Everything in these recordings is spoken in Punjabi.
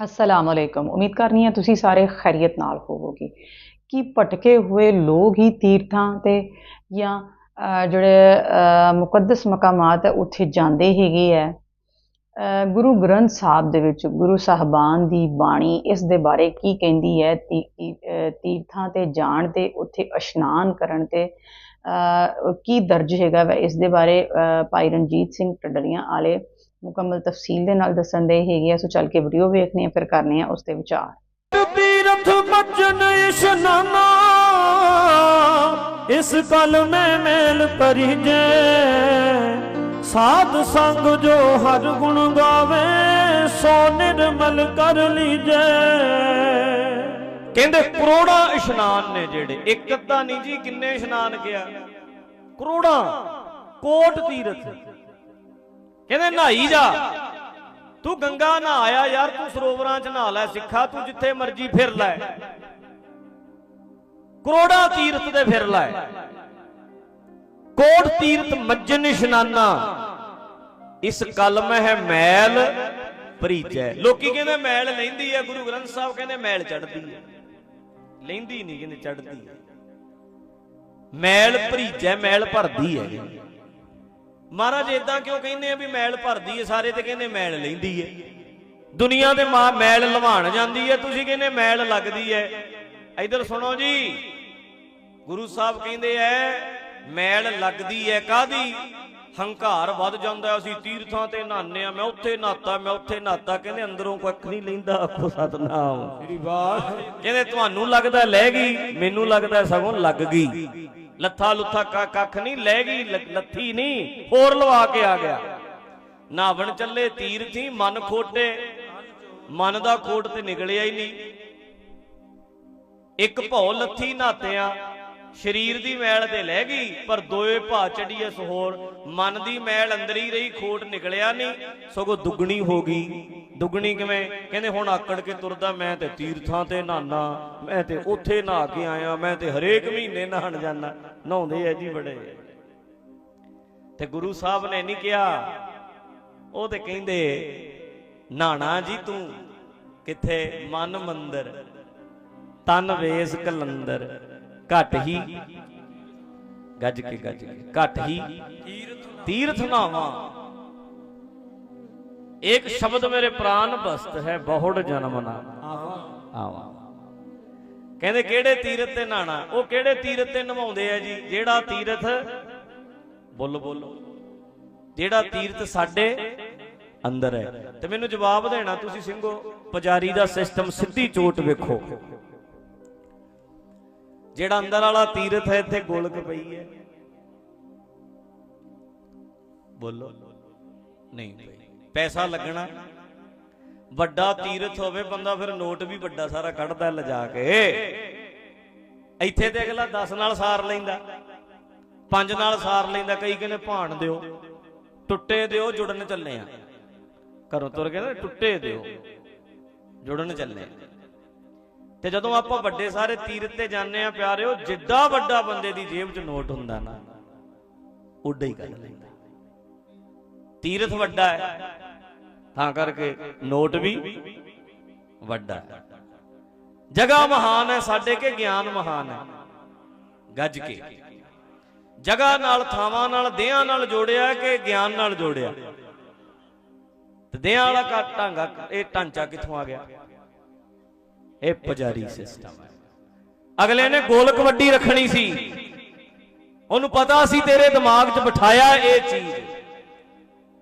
ਅਸਲਾਮ ਅਲੈਕਮ ਉਮੀਦ ਕਰਨੀ ਹੈ ਤੁਸੀਂ ਸਾਰੇ ਖੈਰੀਅਤ ਨਾਲ ਹੋਵੋਗੇ ਕਿ ਭਟਕੇ ਹੋਏ ਲੋਕ ਹੀ ਤੀਰਥਾਂ ਤੇ ਜਾਂ ਜਿਹੜੇ ਮੁਕੱਦਸ ਮਕਾਮਾਤ ਹੈ ਉੱਥੇ ਜਾਂਦੇ ਹੈਗੇ ਹੈ ਗੁਰੂ ਗ੍ਰੰਥ ਸਾਹਿਬ ਦੇ ਵਿੱਚ ਗੁਰੂ ਸਾਹਿਬਾਨ ਦੀ ਬਾਣੀ ਇਸ ਦੇ ਬਾਰੇ ਕੀ ਕਹਿੰਦੀ ਹੈ ਤੀ- ਤੀਰਥਾਂ ਤੇ ਜਾਣ ਤੇ ਉੱਥੇ ਇਸ਼ਨਾਨ ਕਰਨ ਤੇ ਕੀ ਦਰਜ ਹੈਗਾ ਵਾ ਇਸ ਦੇ ਬਾਰੇ ਅ, ਭਾਈ ਰਣਜੀਤ ਸਿੰਘ ਟੱਡਰੀਆਂ ਵਾਲੇ ਮੁਕੰਮਲ ਤਫਸੀਲ ਦੇ ਨਾਲ ਦੱਸਣ ਦੇ ਹੈਗੇ ਆ। ਸੋ ਚੱਲ ਕੇ ਵੀਡੀਓ ਵੇਖਦੇ ਆ ਫਿਰ ਕਰਨੇ ਆ ਉਸ ਤੇ ਵਿਚਾਰ। ਤੀਰਥ ਮੱਜਨ ਇਸ਼ਨਾਨਾ ਇਸ ਕਲ ਮੈਂ ਮੇਲ ਪਰਿਜੈ ਸਾਧ ਸੰਗ ਜੋ ਹਰ ਗੁਣ ਗਾਵੇ ਸੋ ਨਿਰਮਲ ਕਰ ਲੀਜੈ। ਕਹਿੰਦੇ ਕਰੋੜਾਂ ਇਸ਼ਨਾਨ ਨੇ ਜਿਹੜੇ। ਇੱਕ ਅੱਧਾ ਨਹੀਂ ਜੀ, ਕਿੰਨੇ ਇਸ਼ਨਾਨ ਗਿਆ? ਕਰੋੜਾਂ, ਕੋਟ ਤੀਰਥ। ਕਹਿੰਦੇ ਨਹਾਈ ਜਾ। ਤੂੰ ਗੰਗਾ ਨਹਾ ਆਇਆ ਯਾਰ, ਤੂੰ ਸਰੋਵਰਾਂ 'ਚ ਨਹਾ ਲੈ, ਸਿੱਖਾ, ਤੂੰ ਜਿੱਥੇ ਮਰਜ਼ੀ ਫਿਰ ਲੈ। ਕਰੋੜਾਂ ਤੀਰਥ ਤੇ ਫਿਰ ਲੈ। ਕੋਟ ਤੀਰਥ ਮੱਜਨ ਇਸ਼ਨਾਨਾ। ਇਸ ਕਲਮ ਹੈ ਮੈਲ ਭਰੀਜੈ। ਲੋਕੀ ਕਹਿੰਦੇ ਮੈਲ ਲੈਂਦੀ ਹੈ ਗੁਰੂ ਗ੍ਰੰਥ ਸਾਹਿਬ ਕਹਿੰਦੇ ਮੈਲ ਚੜਦੀ ਹੈ ਲੈਂਦੀ ਨਹੀਂ ਕਹਿੰਦੇ ਚੜਦੀ ਹੈ ਮੈਲ ਭਰੀਜੈ, ਮੈਲ ਭਰਦੀ ਹੈ ਮਹਾਰਾਜ ਇਦਾਂ ਕਿਉਂ ਕਹਿੰਦੇ ਆ ਵੀ ਮੈਲ ਭਰਦੀ ਏ, ਸਾਰੇ ਤੇ ਕਹਿੰਦੇ ਮੈਲ ਲੈਂਦੀ ਹੈ ਦੁਨੀਆ ਦੇ ਮਾਂ ਮੈਲ ਲਵਾਣ ਜਾਂਦੀ ਹੈ ਤੁਸੀਂ ਕਹਿੰਦੇ ਮੈਲ ਲੱਗਦੀ ਹੈ ਇਧਰ ਸੁਣੋ ਜੀ, ਗੁਰੂ ਸਾਹਿਬ ਕਹਿੰਦੇ ਐ, ਮੈਲ ਲੱਗਦੀ ਏ ਕਾਦੀ ਹੰਕਾਰ ਵੱਧ ਜਾਂਦਾ ਅਸੀਂ ਤੀਰਥਾਂ ਤੇ ਨਹਾਉਂਦੇ ਆ ਮੈਂ ਉੱਥੇ ਨਹਾਤਾ ਮੈਂ ਉੱਥੇ ਨਹਾਤਾ ਕਹਿੰਦੇ ਅੰਦਰੋਂ ਕੱਖ ਨਹੀਂ ਲੈਂਦਾ ਆਖੋ ਸਤਨਾਮ। ਸ੍ਰੀ ਬਾਤ ਕਹਿੰਦੇ ਤੁਹਾਨੂੰ ਲੱਗਦਾ ਲੈ ਗਈ ਮੈਨੂੰ ਲੱਗਦਾ ਸਗੋਂ ਲੱਗ ਗਈ। ਲੱਥਾ ਲੁੱਥਾ ਕ- ਕੱਖ ਨਹੀਂ ਲੈ ਗਈ ਲੱਥੀ ਨਹੀਂ ਹੋਰ ਲਵਾ ਕੇ ਆ ਗਿਆ। ਨਾਵਣ ਚੱਲੇ ਤੀਰਥੀ ਮਨ ਖੋਟੇ। ਮਨ ਦਾ ਖੋਟ ਤੇ ਨਿਕਲਿਆ ਹੀ ਨਹੀਂ। ਇੱਕ ਭੌ ਲੱਥੀ ਨਾਤਿਆਂ ਸਰੀਰ ਦੀ ਮੈਲ ਤੇ ਲੈ ਗਈ, ਪਰ ਦੋਏ ਭਾ ਚੜੀਏ ਸਹੋਰ। ਮਨ ਦੀ ਮੈਲ ਅੰਦਰ ਹੀ ਰਹੀ, ਖੋਟ ਨਿਕਲਿਆ ਨਹੀਂ। ਸਗੋਂ ਦੁੱਗਣੀ ਹੋ ਗਈ। ਦੁੱਗਣੀ ਕਿਵੇਂ? ਕਹਿੰਦੇ ਹੁਣ ਆਕੜ ਕੇ ਤੁਰਦਾ, ਮੈਂ ਤੇ ਤੀਰਥਾਂ ਤੇ ਨਹਾਨਾ, ਮੈਂ ਤੇ ਉੱਥੇ ਨਹਾ ਕੇ ਆਇਆ, ਮੈਂ ਤੇ ਹਰੇਕ ਮਹੀਨੇ ਨਹਾਣ ਜਾਂਦਾ। ਨਹਾਉਂਦੇ ਐ ਜੀ ਬੜੇ। ਤੇ ਗੁਰੂ ਸਾਹਿਬ ਨੇ ਨਹੀਂ ਕਿਹਾ। ਉਹ ਤੇ ਕਹਿੰਦੇ ਨਾਣਾ ਜੀ ਤੂੰ, ਕਿੱਥੇ? ਮਨ ਮੰਦਰ। ਤਨ ਵੇਸ ਕਲੰਦਰ। ਘਟ ਹੀ ਗੱਜ ਕੇ ਗੱਜ ਕੇ, ਘਟ ਹੀ ਤੀਰਥ ਨਾਵਾ। ਇੱਕ ਸ਼ਬਦ ਮੇਰੇ ਪ੍ਰਾਨ ਬਸਤ ਹੈ, ਬਹੁੜ ਜਨਮ ਨਾ। ਆਵਾ। ਕਹਿੰਦੇ ਕਿਹੜੇ ਤੀਰਥ ਤੇ ਨਹਾਣਾ ਉਹ ਕਿਹੜੇ ਤੀਰਥ ਤੇ ਨਵਾਉਂਦੇ ਆ ਜੀ? ਜਿਹੜਾ ਤੀਰਥ ਬੋਲੋ ਬੋਲੋ। ਜਿਹੜਾ ਤੀਰਥ ਸਾਡੇ ਅੰਦਰ ਹੈ। ਤੇ ਮੈਨੂੰ ਜਵਾਬ ਦੇਣਾ ਤੁਸੀਂ ਸਿੰਘੋ, ਪੁਜਾਰੀ ਦਾ ਸਿਸਟਮ ਸਿੱਧੀ ਚੋਟ ਵੇਖੋ। ਜਿਹੜਾ ਅੰਦਰ ਵਾਲਾ ਤੀਰਥ ਹੈ, ਇੱਥੇ ਗੋਲਕ ਪਈ ਹੈ। ਬੋਲੋ। ਨਹੀਂ ਪਈ। ਪੈਸਾ ਲੱਗਣਾ। ਵੱਡਾ ਤੀਰਥ ਹੋਵੇ, ਬੰਦਾ ਫਿਰ ਨੋਟ ਵੀ ਵੱਡਾ ਸਾਰਾ ਕੱਢਦਾ ਲਿਜਾ ਕੇ। ਇੱਥੇ ਤੇ ਅਗਲਾ 10 ਨਾਲ ਸਾਰ ਲੈਂਦਾ। ਪੰਜ ਨਾਲ ਸਾਰ ਲੈਂਦਾ, ਕਈ ਕਹਿੰਦੇ ਭਾਣ ਦਿਓ। ਟੁੱਟੇ ਦਿਓ, ਜੁੜਨ ਚੱਲੇ ਆ। ਘਰੋਂ ਤੁਰ ਕੇ ਟੁੱਟੇ ਦਿਓ। ਜੁੜਨ ਚੱਲੇ ਆ। ਤੇ ਜਦੋਂ ਆਪਾਂ ਵੱਡੇ ਸਾਰੇ ਤੀਰਥ ਤੇ ਜਾਂਦੇ ਆ ਪਿਆਰਿਓ, ਜਿੱਡਾ ਵੱਡਾ ਬੰਦੇ ਦੀ ਜੇਬ 'ਚ ਨੋਟ ਹੁੰਦਾ ਨਾ ਉੱਡਾ ਹੀ ਕੱਢ ਲੈਂਦਾ। ਤੀਰਥ ਵੱਡਾ ਹੈ, ਤਾਂ ਕਰਕੇ ਨੋਟ ਵੀ ਵੱਡਾ ਹੈ। ਜਗ੍ਹਾ ਮਹਾਨ ਹੈ, ਸਾਡੇ ਕੇ ਗਿਆਨ ਮਹਾਨ ਹੈ, ਗੱਜ ਕੇ। ਜਗ੍ਹਾ ਨਾਲ, ਥਾਵਾਂ ਨਾਲ, ਦੇਹਾਂ ਨਾਲ ਜੋੜਿਆ ਕਿ ਗਿਆਨ ਨਾਲ ਜੋੜਿਆ? ਤੇ ਦੇਹਾਂ ਵਾਲਾ ਕਾ ਢਾਂਗਾ ਇਹ ਢਾਂਚਾ ਕਿੱਥੋਂ ਆ ਗਿਆ? ਇਹ ਪੁਜਾਰੀ ਸਿਸਟਮ ਹੈ। ਅਗਲੇ ਨੇ ਗੋਲਕ ਵੱਡੀ ਰੱਖਣੀ ਸੀ। ਉਹਨੂੰ ਪਤਾ ਸੀ ਤੇਰੇ ਦਿਮਾਗ 'ਚ ਬਿਠਾਇਆ ਇਹ ਚੀਜ਼।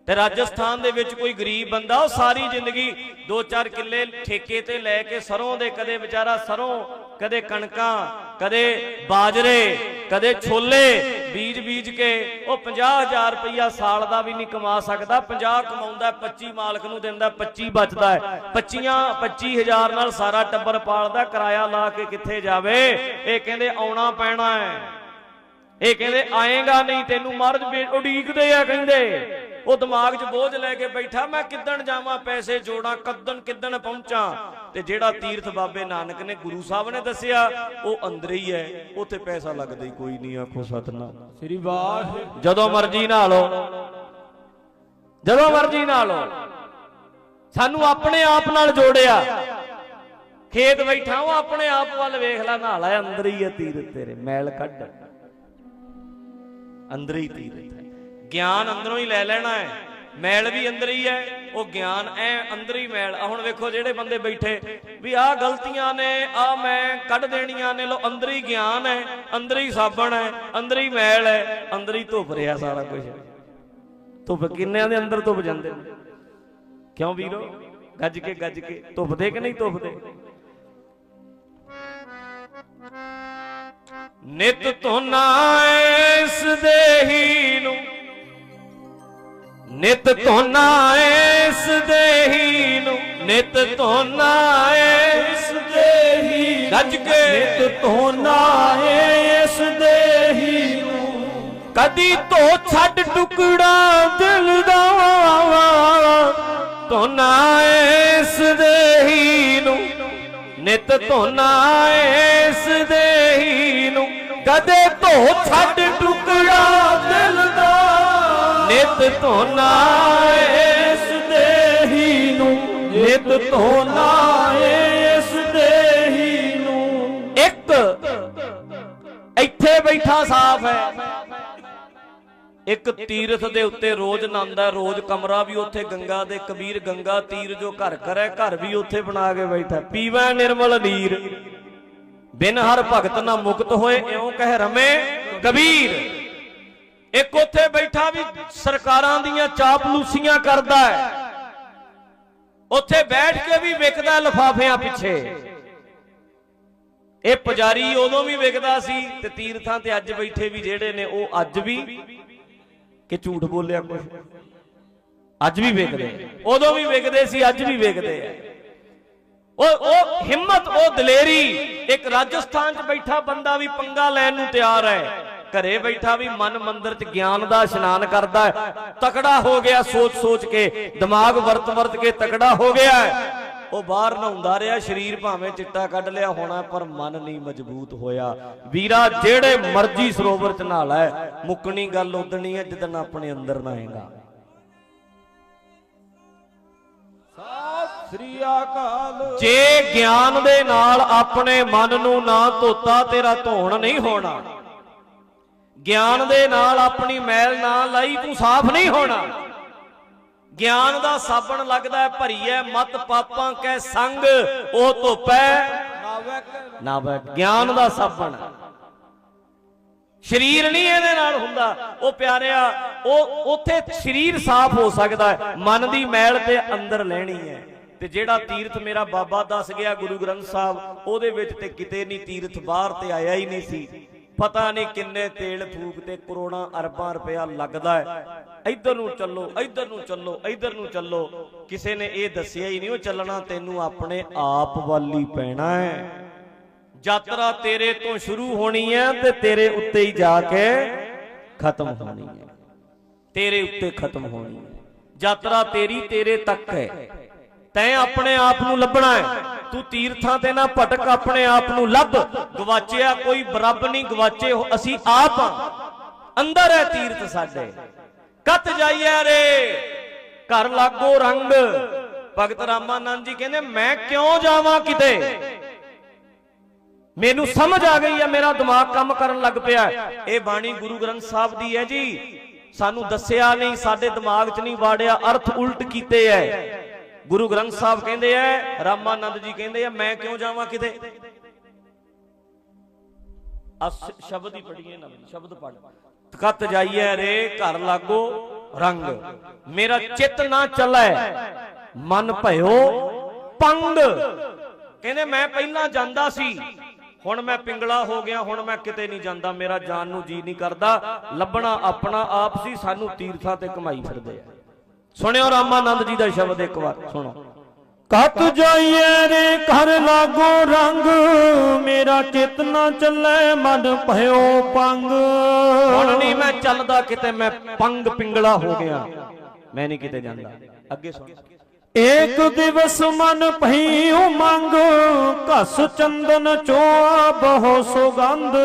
ਤੇ ਰਾਜਸਥਾਨ ਦੇ ਵਿੱਚ ਕੋਈ ਗਰੀਬ ਬੰਦਾ, ਉਹ ਸਾਰੀ ਜ਼ਿੰਦਗੀ 2-4 ਕਿੱਲੇ ਠੇਕੇ ਤੇ ਲੈ ਕੇ ਸਰੋਂ ਦੇ, ਕਦੇ ਵਿਚਾਰਾ ਸਰੋਂ, ਕਦੇ ਕਣਕਾਂ, ਕਦੇ ਬਾਜਰੇ, ਕਦੇ ਛੋਲੇ ਬੀਜ ਬੀਜ ਕੇ ਉਹ 50000 ਰੁਪਇਆ ਸਾਲ ਦਾ ਵੀ ਨਹੀਂ ਕਮਾ ਸਕਦਾ 50 ਕਮਾਉਂਦਾ 25 ਮਾਲਕ ਨੂੰ ਦਿੰਦਾ 25 ਬਚਦਾ ਹੈ। 25 25000 ਨਾਲ ਸਾਰਾ ਟੱਬਰ ਪਾਲਦਾ, ਕਿਰਾਇਆ ਲਾ ਕੇ ਕਿੱਥੇ ਜਾਵੇ? ਇਹ ਕਹਿੰਦੇ ਆਉਣਾ ਪੈਣਾ ਹੈ। ਇਹ ਕਹਿੰਦੇ ਆਏਗਾ ਨਹੀਂ, ਤੈਨੂੰ ਮਰਜ਼ ਉਡੀਕਦੇ ਆ, ਕਹਿੰਦੇ। ਉਹ ਦਿਮਾਗ 'ਚ ਬੋਝ ਲੈ ਕੇ ਬੈਠਾ ਮੈਂ ਕਿੱਦਣ ਜਾਵਾਂ ਪੈਸੇ ਜੋੜਾਂ ਕਦਨ ਕਿੱਦਣ ਪਹੁੰਚਾਂ? ਤੇ ਜਿਹੜਾ ਤੀਰਥ ਬਾਬੇ ਨਾਨਕ ਨੇ ਗੁਰੂ ਸਾਹਿਬ ਨੇ ਦੱਸਿਆ ਉਹ ਅੰਦਰ ਹੀ ਹੈ ਉੱਥੇ ਪੈਸਾ ਲੱਗਦਾ ਹੀ ਕੋਈ ਨਹੀਂ ਆਖੋ ਸਤਨਾਮ। ਸ੍ਰੀ ਵਾਹਿਗੁਰੂ। ਜਦੋਂ ਮਰਜ਼ੀ ਨਹਾ ਲਓ ਜਦੋਂ ਮਰਜ਼ੀ ਨਹਾ ਲਓ ਸਾਨੂੰ ਆਪਣੇ ਆਪ ਨਾਲ ਜੋੜਿਆ। ਖੇਤ ਬੈਠਾ ਉਹ ਆਪਣੇ ਆਪ ਵੱਲ ਵੇਖ ਲੈ ਨਾਲਾ ਅੰਦਰ ਹੀ ਹੈ ਤੀਰਥ ਤੇਰੇ ਮੈਲ ਕੱਢ। ਅੰਦਰ ਹੀ ਤੀਰਥ ਹੈ। ਗਿਆਨ ਅੰਦਰੋਂ ਹੀ ਲੈ ਲੈਣਾ ਹੈ। ਮੈਲ ਵੀ ਅੰਦਰ ਹੀ ਹੈ। ਉਹ ਗਿਆਨ ਐ, ਅੰਦਰ ਹੀ ਮੈਲ। ਆ ਹੁਣ ਵੇਖੋ ਜਿਹੜੇ ਬੰਦੇ ਬੈਠੇ, ਵੀ ਆਹ ਗਲਤੀਆਂ ਨੇ ਆ ਮੈਂ ਕੱਢ ਦੇਣੀਆਂ ਨੇ। ਲੋ ਅੰਦਰ ਹੀ ਗਿਆਨ ਹੈ ਅੰਦਰ ਹੀ ਸਾਬਣ ਹੈ ਅੰਦਰ ਹੀ ਮੈਲ ਹੈ ਅੰਦਰ ਹੀ ਧੁੱਪ ਰਿਹਾ ਸਾਰਾ ਕੁਝ ਧੁੱਪ ਕਿੰਨਿਆਂ ਦੇ ਅੰਦਰ ਧੁੱਪ ਜਾਂਦੇ ਕਿਉਂ ਵੀਰੋ? ਗੱਜ ਕੇ ਗੱਜ ਕੇ। ਧੁੱਪਦੇ ਕਿ ਨਹੀਂ ਧੁੱਪਦੇ ਨਿਤ ਧੋਨਾ ਇਸ ਦੇਹੀ ਨੂੰ ਨਿਤ ਧੋਨਾ ਇਸ ਦੇਹੀ ਨੂੰ ਨਿਤ ਧੋਨਾ ਇਸ ਦੇਹੀ ਗੱਜ ਕੇ। ਨਿਤ ਧੋਨਾ ਇਸ ਦੇਹੀ ਨੂੰ। ਕਦੀ ਧੋ ਛੱਡ ਟੁਕੜਾ ਦਿਲ ਦਾ। ਧੋਨਾ ਇਸ ਦੇਹੀ ਨੂੰ ਨਿਤ ਧੋਨਾ ਇਸ ਦੇਹੀ ਨੂੰ। ਕਦੇ ਧੋ ਛੱਡ ਟੁਕੜਾ ਦਿਲ ਨਿਤ ਧੋਨਾ ਇਸ ਦੇਹੀ ਨੂੰ। ਨਿਤ ਧੋਨਾ ਇਸ ਦੇਹੀ ਨੂੰ। ਇੱਕ ਇੱਥੇ ਬੈਠਾ ਸਾਫ਼ ਹੈ। ਇੱਕ ਤੀਰਥ ਦੇ ਉੱਤੇ ਰੋਜ਼ ਨੰਦਾ ਰੋਜ਼ ਕਮਰਾ ਵੀ ਉੱਥੇ ਗੰਗਾ ਦੇ, ਕਬੀਰ ਗੰਗਾ ਤੀਰ ਜੋ ਘਰ ਕਰੇ ਘਰ ਵੀ ਉੱਥੇ ਬਣਾ ਕੇ ਬੈਠਾ। ਪੀਵੈ ਨਿਰਮਲ ਨੀਰ ਬਿਨ ਹਰ ਭਗਤ ਨਾ ਮੁਕਤ ਹੋਏ, ਇਉਂ ਕਹਿ ਰਮੇ ਕਬੀਰ। ਇੱਕ ਉੱਥੇ ਬੈਠਾ ਵੀ ਸਰਕਾਰਾਂ ਦੀਆਂ ਚਾਪਲੂਸੀਆਂ ਕਰਦਾ ਹੈ। ਉੱਥੇ ਬੈਠ ਕੇ ਵੀ ਵਿਕਦਾ ਲਫਾਫਿਆਂ ਪਿੱਛੇ। ਇਹ ਪੁਜਾਰੀ ਉਦੋਂ ਵੀ ਵਿਕਦਾ ਸੀ ਤੇ ਤੀਰਥਾਂ ਤੇ ਅੱਜ ਬੈਠੇ ਵੀ ਜਿਹੜੇ ਨੇ ਉਹ ਅੱਜ ਵੀ ਕਿ ਝੂਠ ਬੋਲਿਆ ਕੁਝ ਅੱਜ ਵੀ ਵੇਖਦੇ ਉਦੋਂ ਵੀ ਵੇਖਦੇ ਸੀ, ਅੱਜ ਵੀ ਵੇਖਦੇ ਆ। ਉਹ ਉਹ ਹਿੰਮਤ, ਉਹ ਦਲੇਰੀ, ਇੱਕ ਰਾਜਸਥਾਨ 'ਚ ਬੈਠਾ ਬੰਦਾ ਵੀ ਪੰਗਾ ਲੈਣ ਨੂੰ ਤਿਆਰ ਹੈ। ਘਰੇ ਬੈਠਾ ਵੀ ਮਨ ਮੰਦਰ 'ਚ ਗਿਆਨ ਦਾ ਇਸ਼ਨਾਨ ਕਰਦਾ ਹੈ। ਤਕੜਾ ਹੋ ਗਿਆ ਸੋਚ ਸੋਚ ਕੇ ਦਿਮਾਗ ਵਰਤ ਵਰਤ ਕੇ ਤਕੜਾ ਹੋ ਗਿਆ। ਉਹ ਬਾਹਰ ਨਹਾਉਂਦਾ ਰਿਹਾ ਸਰੀਰ ਭਾਵੇਂ ਚਿੱਟਾ ਕੱਢ ਲਿਆ ਹੋਣਾ ਪਰ ਮਨ ਨਹੀਂ ਮਜ਼ਬੂਤ ਹੋਇਆ। ਵੀਰਾ ਜਿਹੜੇ ਮਰਜ਼ੀ ਸਰੋਵਰ 'ਚ ਨਹਾ ਲੈ ਮੁੱਕਣੀ ਗੱਲ ਉਦਣੀ ਹੈ ਜਦੋਂ ਆਪਣੇ ਅੰਦਰ ਨਹਾਏਗਾ। ਸ੍ਰੀ ਅਕਾਲ। ਜੇ ਗਿਆਨ ਦੇ ਨਾਲ ਆਪਣੇ ਮਨ ਨੂੰ ਨਾ ਧੋਤਾ ਤੇਰਾ ਧੋਣ ਨਹੀਂ ਹੋਣਾ। ਗਿਆਨ ਦੇ ਨਾਲ ਆਪਣੀ ਮੈਲ ਨਾ ਲਾਈ ਤੂੰ ਸਾਫ਼ ਨਹੀਂ ਹੋਣਾ। ਗਿਆਨ ਦਾ ਸਾਬਣ ਲੱਗਦਾ ਭਰੀਐ ਮਤ ਪਾਪਾਂ ਕੈ ਸੰਗ ਉਹ ਧੋਪੈ ਨਾਵਕ। ਗਿਆਨ ਦਾ ਸਾਬਣ। ਸਰੀਰ ਨਹੀਂ ਇਹਦੇ ਨਾਲ ਹੁੰਦਾ। ਉਹ ਪਿਆਰਿਆ ਉਹ ਉੱਥੇ ਸਰੀਰ ਸਾਫ਼ ਹੋ ਸਕਦਾ ਹੈ ਮਨ ਦੀ ਮੈਲ ਤੇ ਅੰਦਰ ਲੈਣੀ ਹੈ। ਤੇ ਜਿਹੜਾ ਤੀਰਥ ਮੇਰਾ ਬਾਬਾ ਦੱਸ ਗਿਆ ਗੁਰੂ ਗ੍ਰੰਥ ਸਾਹਿਬ ਉਹਦੇ ਵਿੱਚ ਤੇ ਕਿਤੇ ਨਹੀਂ ਤੀਰਥ ਬਾਹਰ ਤੇ ਆਇਆ ਹੀ ਨਹੀਂ ਸੀ। ਪਤਾ ਨਹੀਂ ਕਿੰਨੇ ਤੇਲ ਫੂਕ ਤੇ ਕਰੋੜਾਂ ਅਰਬਾਂ ਰੁਪਇਆ ਲੱਗਦਾ ਹੈ। ਇੱਧਰ ਨੂੰ ਚੱਲੋ, ਇੱਧਰ ਨੂੰ ਚੱਲੋ, ਇੱਧਰ ਨੂੰ ਚੱਲੋ। ਕਿਸੇ ਨੇ ਇਹ ਦੱਸਿਆ ਹੀ ਨਹੀਂ, ਉਹ ਚੱਲਣਾ ਤੈਨੂੰ ਆਪਣੇ ਆਪ ਵੱਲ ਪੈਣਾ ਹੈ। ਯਾਤਰਾ ਤੇਰੇ ਤੋਂ ਸ਼ੁਰੂ ਹੋਣੀ ਹੈ ਤੇ ਤੇਰੇ ਉੱਤੇ ਹੀ ਜਾ ਕੇ ਖਤਮ ਹੋਣੀ ਹੈ। ਤੇਰੇ ਉੱਤੇ ਖਤਮ ਹੋਣੀ ਹੈ। ਯਾਤਰਾ ਤੇਰੀ ਤੇਰੇ ਤੱਕ ਹੈ। ਤੈਂ ਆਪਣੇ ਆਪ ਨੂੰ ਲੱਭਣਾ ਹੈ। ਤੂੰ ਤੀਰਥਾਂ ਤੇ ਨਾ ਭਟਕ, ਆਪਣੇ ਆਪ ਨੂੰ ਲੱਭ। ਗਵਾਚਿਆ ਕੋਈ ਬਰੱਬ ਨਹੀਂ, ਗਵਾਚੇ ਅਸੀਂ ਆਪ ਅੰਦਰ ਹੈ ਤੀਰਥ ਸਾਡੇ। ਕਤ ਜਾਈਏ ਰੇ ਘਰ ਲਾਗੋ ਰੰਗ। ਭਗਤ ਰਾਮਾਨੰਦ ਜੀ ਕਹਿੰਦੇ, ਮੈਂ ਕਿਉਂ ਜਾਵਾਂ ਕਿਤੇ? ਮੈਨੂੰ ਸਮਝ ਆ ਗਈ ਹੈ ਮੇਰਾ ਦਿਮਾਗ ਕੰਮ ਕਰਨ ਲੱਗ ਪਿਆ। ਇਹ ਬਾਣੀ ਗੁਰੂ ਗ੍ਰੰਥ ਸਾਹਿਬ ਦੀ ਹੈ ਜੀ। ਸਾਨੂੰ ਦੱਸਿਆ ਨਹੀਂ, ਸਾਡੇ ਦਿਮਾਗ 'ਚ ਨਹੀਂ ਵਾੜਿਆ, ਅਰਥ ਉਲਟ ਕੀਤੇ ਐ। ਗੁਰੂ ਗ੍ਰੰਥ ਸਾਹਿਬ ਕਹਿੰਦੇ ਐ ਰਾਮਾਨੰਦ ਜੀ ਕਹਿੰਦੇ ਐ ਮੈਂ ਕਿਉਂ ਜਾਵਾਂ ਕਿਤੇ? ਆ ਸ਼ਬਦ ਹੀ ਪੜੀਏ ਨਾ, ਸ਼ਬਦ ਪੜ ਕਤ ਜਾਈਏ ਰੇ, ਘਰ ਲਾਗੋ ਰੰਗ। ਮੇਰਾ ਚਿੱਤ ਨਾ ਚੱਲੈ, ਮਨ ਭਇਓ ਪੰਗ। ਕਹਿੰਦੇ ਮੈਂ ਪਹਿਲਾਂ ਜਾਂਦਾ ਸੀ, ਹੁਣ ਮੈਂ ਪਿੰਗਲਾ ਹੋ ਗਿਆ, ਹੁਣ ਮੈਂ ਕਿਤੇ ਨਹੀਂ ਜਾਂਦਾ, ਮੇਰਾ ਜਾਨ ਨੂੰ ਜੀ ਨਹੀਂ ਕਰਦਾ। ਲੱਭਣਾ ਆਪਣਾ ਆਪ ਸੀ, ਸਾਨੂੰ ਤੀਰਥਾਂ ਤੇ ਕਮਾਈ ਫਿਰਦੇ ਆ। ਸੁਣਿਓ ਰਾਮਾਨੰਦ ਜੀ ਦਾ ਸ਼ਬਦ ਇੱਕ ਵਾਰ ਸੁਣੋ। ਕਤ ਜਾਈਏ ਰੇ ਘਰ ਲਾਗੋ ਰੰਗ ਮੇਰਾ ਚਿਤ ਨਾ ਚੱਲੇ ਮਨ ਭਇਓ ਪੰਗ। ਹੁਣ ਨਹੀਂ ਮੈਂ ਚੱਲਦਾ ਕਿਤੇ ਮੈਂ ਪੰਗ ਪਿੰਗਲਾ ਹੋ ਗਿਆ। ਮੈਂ ਨਹੀਂ ਕਿਤੇ ਜਾਂਦਾ। ਅੱਗੇ ਸੁਣ। ਏਕ ਦਿਵਸ ਮਨ ਭਈ ਉਮੰਗ ਘਸ ਚੰਦਨ ਚੋਆ ਬਹੁ ਸੁਗੰਧ।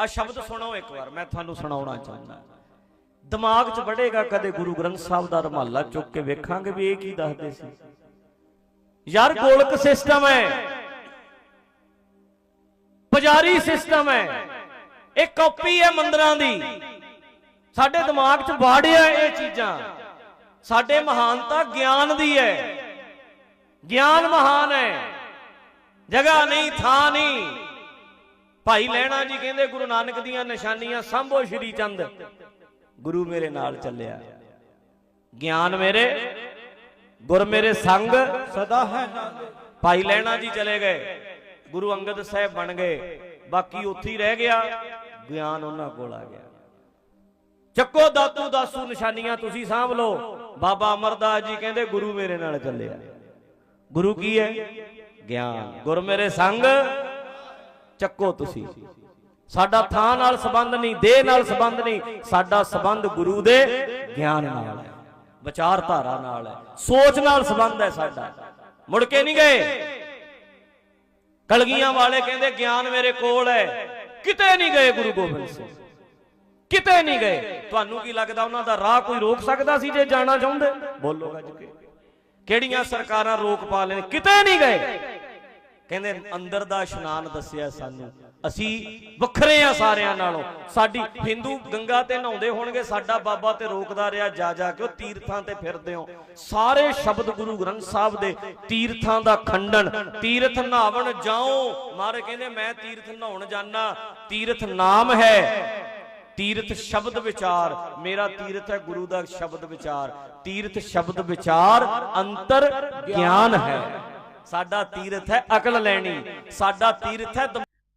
ਆ ਸ਼ਬਦ ਸੁਣੋ ਇੱਕ ਵਾਰ ਮੈਂ ਤੁਹਾਨੂੰ ਸੁਣਾਉਣਾ ਚਾਹੁੰਦਾ। ਦਿਮਾਗ 'ਚ ਵੜੇਗਾ ਕਦੇ ਗੁਰੂ ਗ੍ਰੰਥ ਸਾਹਿਬ ਦਾ ਰਮਾਲਾ ਚੁੱਕ ਕੇ ਵੇਖਾਂਗੇ ਵੀ ਇਹ ਕੀ ਦੱਸਦੇ ਸੀ। ਯਾਰ ਗੋਲਕ ਸਿਸਟਮ ਹੈ। ਪੁਜਾਰੀ ਸਿਸਟਮ ਹੈ। ਇਹ ਕਾਪੀ ਹੈ ਮੰਦਰਾਂ ਦੀ। ਸਾਡੇ ਦਿਮਾਗ 'ਚ ਵਾੜਿਆ ਇਹ ਚੀਜ਼ਾਂ। ਸਾਡੇ ਮਹਾਨਤਾ ਗਿਆਨ ਦੀ ਹੈ। ਗਿਆਨ ਮਹਾਨ ਹੈ। ਜਗ੍ਹਾ ਨਹੀਂ, ਥਾਂ ਨਹੀਂ। ਭਾਈ ਲੈਣਾ ਜੀ ਕਹਿੰਦੇ ਗੁਰੂ ਨਾਨਕ ਦੀਆਂ ਨਿਸ਼ਾਨੀਆਂ ਸੰਭੋ ਸ਼੍ਰੀ ਚੰਦ। ਗੁਰੂ ਮੇਰੇ ਨਾਲ ਚੱਲਿਆ। ਗਿਆਨ ਮੇਰੇ ਗੁਰ ਮੇਰੇ ਸੰਗ ਸਦਾ ਹੈ ਨਾਲ ਭਾਈ ਲੈਣਾ ਜੀ ਚਲੇ ਗਏ। ਗੁਰੂ ਅੰਗਦ ਸਾਹਿਬ ਬਣ ਗਏ। ਬਾਕੀ ਉੱਥੇ ਹੀ ਰਹਿ ਗਿਆ। ਗਿਆਨ ਉਹਨਾਂ ਕੋਲ ਆ ਗਿਆ। ਚੱਕੋ ਦਾਤੂ ਦਾਸੂ ਨਿਸ਼ਾਨੀਆਂ ਤੁਸੀਂ ਸਾਂਭ ਲਓ। ਬਾਬਾ ਅਮਰਦਾਸ ਜੀ ਕਹਿੰਦੇ ਗੁਰੂ ਮੇਰੇ ਨਾਲ ਚੱਲਿਆ। ਗੁਰੂ ਕੀ ਹੈ? ਗਿਆਨ। ਗੁਰ ਮੇਰੇ ਸੰਗ ਚੱਕੋ ਤੁਸੀਂ। ਸਾਡਾ ਥਾਂ ਨਾਲ ਸੰਬੰਧ ਨਹੀਂ ਦੇਹ ਨਾਲ ਸੰਬੰਧ ਨਹੀਂ ਸਾਡਾ ਸੰਬੰਧ ਗੁਰੂ ਦੇ ਗਿਆਨ ਨਾਲ ਹੈ ਵਿਚਾਰਧਾਰਾ ਨਾਲ ਹੈ ਸੋਚ ਨਾਲ ਸੰਬੰਧ ਹੈ ਸਾਡਾ। ਮੁੜ ਕੇ ਨਹੀਂ ਗਏ। ਕਲਗੀਆਂ ਵਾਲੇ ਕਹਿੰਦੇ ਗਿਆਨ ਮੇਰੇ ਕੋਲ ਹੈ। ਕਿਤੇ ਨਹੀਂ ਗਏ ਗੁਰੂ ਗੋਬਿੰਦ ਸਿੰਘ। ਕਿਤੇ ਨਹੀਂ ਗਏ। ਤੁਹਾਨੂੰ ਕੀ ਲੱਗਦਾ ਉਹਨਾਂ ਦਾ ਰਾਹ ਕੋਈ ਰੋਕ ਸਕਦਾ ਸੀ ਜੇ ਜਾਣਾ ਚਾਹੁੰਦੇ? ਬੋਲੋ ਗੱਜ ਕੇ। ਕਿਹੜੀਆਂ ਸਰਕਾਰਾਂ ਰੋਕ ਪਾ ਲੈਣ? ਕਿਤੇ ਨਹੀਂ ਗਏ। ਕਹਿੰਦੇ ਅੰਦਰ ਦਾ ਇਸ਼ਨਾਨ ਦੱਸਿਆ ਸਾਨੂੰ। ਅਸੀਂ ਵੱਖਰੇ ਆ ਸਾਰਿਆਂ ਨਾਲੋਂ। ਸਾਡੀ ਹਿੰਦੂ ਗੰਗਾ ਤੇ ਨਹਾਉਂਦੇ ਹੋਣਗੇ, ਸਾਡਾ ਬਾਬਾ ਤੇ ਰੋਕਦਾ ਰਿਹਾ, ਜਾ ਜਾ ਕੇ ਉਹ ਤੀਰਥਾਂ ਤੇ ਫਿਰਦੇ ਹੋ। ਸਾਰੇ ਸ਼ਬਦ ਗੁਰੂ ਗ੍ਰੰਥ ਸਾਹਿਬ ਦੇ ਤੀਰਥਾਂ ਦਾ ਖੰਡਨ, ਤੀਰਥ ਨਹਾਵਣ ਜਾਓ। ਮਾਰੇ ਕਹਿੰਦੇ, ਮੈਂ ਤੀਰਥ ਨਹਾਉਣ ਜਾਣਾ ਤੀਰਥ ਨਾਮ ਹੈ। ਤੀਰਥ ਸ਼ਬਦ ਵਿਚਾਰ, ਮੇਰਾ ਤੀਰਥ ਹੈ ਗੁਰੂ ਦਾ ਸ਼ਬਦ ਵਿਚਾਰ। ਤੀਰਥ ਸ਼ਬਦ ਵਿਚਾਰ ਅੰਤਰ ਗਿਆਨ ਹੈ। ਸਾਡਾ ਤੀਰਥ ਹੈ ਅਕਲ ਲੈਣੀ, ਸਾਡਾ ਤੀਰਥ ਹੈ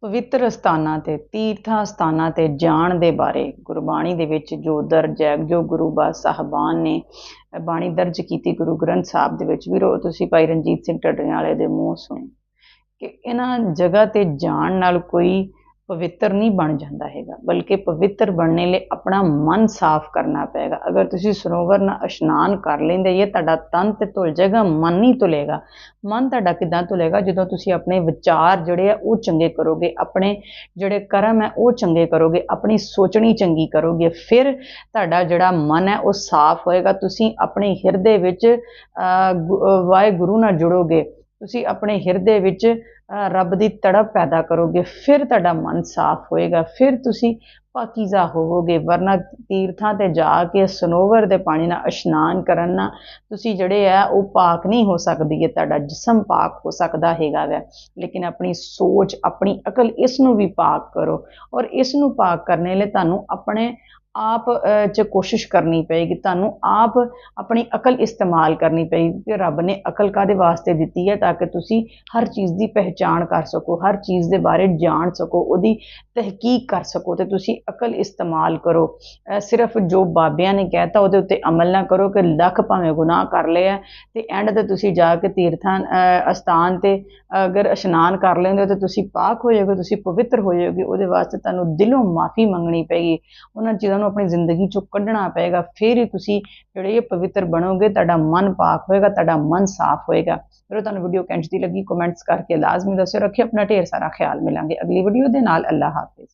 ਪਵਿੱਤਰ ਸਥਾਨਾਂ ਤੇ ਤੀਰਥਾਂ ਸਥਾਨਾਂ ਤੇ ਜਾਣ ਦੇ ਬਾਰੇ ਗੁਰਬਾਣੀ ਦੇ ਵਿੱਚ ਜੋ ਦਰਜ ਹੈ, ਜੋ ਗੁਰੂ ਬਾ ਸਾਹਿਬਾਨ ਨੇ ਬਾਣੀ ਦਰਜ ਕੀਤੀ ਗੁਰੂ ਗ੍ਰੰਥ ਸਾਹਿਬ ਦੇ ਵਿੱਚ, ਵੀਰੋ ਤੁਸੀਂ ਭਾਈ ਰਣਜੀਤ ਸਿੰਘ ਢੱਡਰੀਆਂ ਦੇ ਮੂੰਹ ਸੁਣੇ ਕਿ ਇਹਨਾਂ ਜਗ੍ਹਾ ਤੇ ਜਾਣ ਨਾਲ ਕੋਈ ਪਵਿੱਤਰ ਨਹੀਂ ਬਣ ਜਾਂਦਾ ਹੈਗਾ ਬਲਕਿ ਪਵਿੱਤਰ ਬਣਨੇ ਲਈ ਆਪਣਾ ਮਨ ਸਾਫ਼ ਕਰਨਾ ਪਏਗਾ। ਅਗਰ ਤੁਸੀਂ ਸਰੋਵਰ ਨਾਲ ਇਸ਼ਨਾਨ ਕਰ ਲੈਂਦੇ ਇਹ ਤੁਹਾਡਾ ਤਨ ਤੇ ਧੁਲ ਜਾਏਗਾ ਮਨ ਨਹੀਂ ਧੁਲੇਗਾ। ਮਨ ਤੁਹਾਡਾ ਕਿਦਾਂ ਧੁਲੇਗਾ? ਜਦੋਂ ਤੁਸੀਂ ਆਪਣੇ ਵਿਚਾਰ ਜਿਹੜੇ ਆ ਉਹ ਚੰਗੇ ਕਰੋਗੇ ਆਪਣੇ ਜਿਹੜੇ ਕਰਮ ਹੈ ਉਹ ਚੰਗੇ ਕਰੋਗੇ ਆਪਣੀ ਸੋਚਣੀ ਚੰਗੀ ਕਰੋਗੇ ਫਿਰ ਤੁਹਾਡਾ ਜਿਹੜਾ ਮਨ ਹੈ ਉਹ ਸਾਫ਼ ਹੋਏਗਾ। ਤੁਸੀਂ ਆਪਣੇ ਹਿਰਦੇ ਵਿੱਚ ਅਹ, ਵਾਹਿਗੁਰੂ ਨਾਲ ਜੁੜੋਗੇ। ਤੁਸੀਂ ਆਪਣੇ ਹਿਰਦੇ ਵਿੱਚ ਰੱਬ ਦੀ ਤੜਪ ਪੈਦਾ ਕਰੋਗੇ, ਫਿਰ ਤੁਹਾਡਾ ਮਨ ਸਾਫ਼ ਹੋਏਗਾ, ਫਿਰ ਤੁਸੀਂ ਪਾਕੀਜ਼ਾ ਹੋਵੋਗੇ, ਵਰਨਾ ਤੀਰਥਾਂ ਤੇ ਜਾ ਕੇ, ਸਨੋਵਰ ਦੇ ਪਾਣੀ ਨਾਲ ਇਸ਼ਨਾਨ ਕਰਨ ਨਾਲ ਤੁਸੀਂ ਜਿਹੜੇ ਆ, ਉਹ ਪਾਕ ਨਹੀਂ ਹੋ ਸਕਦੀ ਹੈ, ਤੁਹਾਡਾ ਜਿਸਮ ਪਾਕ ਹੋ ਸਕਦਾ ਹੈਗਾ ਵੈ। ਲੇਕਿਨ ਆਪਣੀ ਸੋਚ, ਆਪਣੀ ਅਕਲ ਇਸ ਨੂੰ ਵੀ ਪਾਕ ਕਰੋ ਔਰ ਇਸ ਨੂੰ ਪਾਕ ਕਰਨੇ ਲਈ ਤੁਹਾਨੂੰ ਆਪਣੇ ਆਪ 'ਚ ਕੋਸ਼ਿਸ਼ ਕਰਨੀ ਪਏਗੀ। ਤੁਹਾਨੂੰ ਆਪ ਆਪਣੀ ਅਕਲ ਇਸਤੇਮਾਲ ਕਰਨੀ ਪਏਗੀ ਕਿ ਰੱਬ ਨੇ ਅਕਲ ਕਾਦੇ ਵਾਸਤੇ ਦਿੱਤੀ ਹੈ ਤਾਂ ਕਿ ਤੁਸੀਂ ਹਰ ਚੀਜ਼ ਦੀ ਪਹਿਚਾਣ ਕਰ ਸਕੋ, ਹਰ ਚੀਜ਼ ਦੇ ਬਾਰੇ ਜਾਣ ਸਕੋ, ਉਹਦੀ ਤਹਿਕੀਕ ਕਰ ਸਕੋ ਤੇ ਤੁਸੀਂ ਅਕਲ ਇਸਤੇਮਾਲ ਕਰੋ। ਸਿਰਫ ਜੋ ਬਾਬਿਆਂ ਨੇ ਕਹਿਤਾ ਉਹਦੇ ਉੱਤੇ ਅਮਲ ਨਾ ਕਰੋ ਕਿ ਲੱਖ ਭਾਵੇਂ ਗੁਨਾਹ ਕਰ ਲਏ ਆ ਤੇ ਐਂਡ ਤੇ ਤੁਸੀਂ ਜਾ ਕੇ ਤੀਰਥਾਂ ਅਸਥਾਨ ਤੇ ਅਗਰ ਇਸ਼ਨਾਨ ਕਰ ਲੈਂਦੇ ਹੋ ਤੇ ਤੁਸੀਂ ਪਾਕ ਹੋ ਜਾਓਗੇ ਤੁਸੀਂ ਪਵਿੱਤਰ ਹੋ ਜਾਓਗੇ ਉਹਦੇ ਵਾਸਤੇ ਤੁਹਾਨੂੰ ਦਿਲੋਂ ਮਾਫੀ ਮੰਗਣੀ ਪਏਗੀ। ਉਹਨਾਂ ਚੀਜ਼ਾਂ ਨੂੰ ਆਪਣੀ ਜ਼ਿੰਦਗੀ ਚੋਂ ਕੱਢਣਾ ਪਏਗਾ, ਫਿਰ ਹੀ ਤੁਸੀਂ ਜਿਹੜੇ ਇਹ ਪਵਿੱਤਰ ਬਣੋਗੇ, ਤੁਹਾਡਾ ਮਨ ਪਾਕ ਹੋਏਗਾ, ਤੁਹਾਡਾ ਮਨ ਸਾਫ਼ ਹੋਏਗਾ। ਫਿਰ ਤੁਹਾਨੂੰ ਵੀਡੀਓ ਕਿੰਝ ਦੀ ਲੱਗੀ ਕਮੈਂਟਸ ਕਰਕੇ ਲਾਜ਼ਮੀ ਦੱਸਿਓ, ਰੱਖਿਓ, ਆਪਣਾ ਢੇਰ ਸਾਰਾ ਖਿਆਲ ਮਿਲਾਂਗੇ ਅਗਲੀ ਵੀਡੀਓ ਦੇ ਨਾਲ ਅੱਲਾ ਹਾਫਿਜ਼।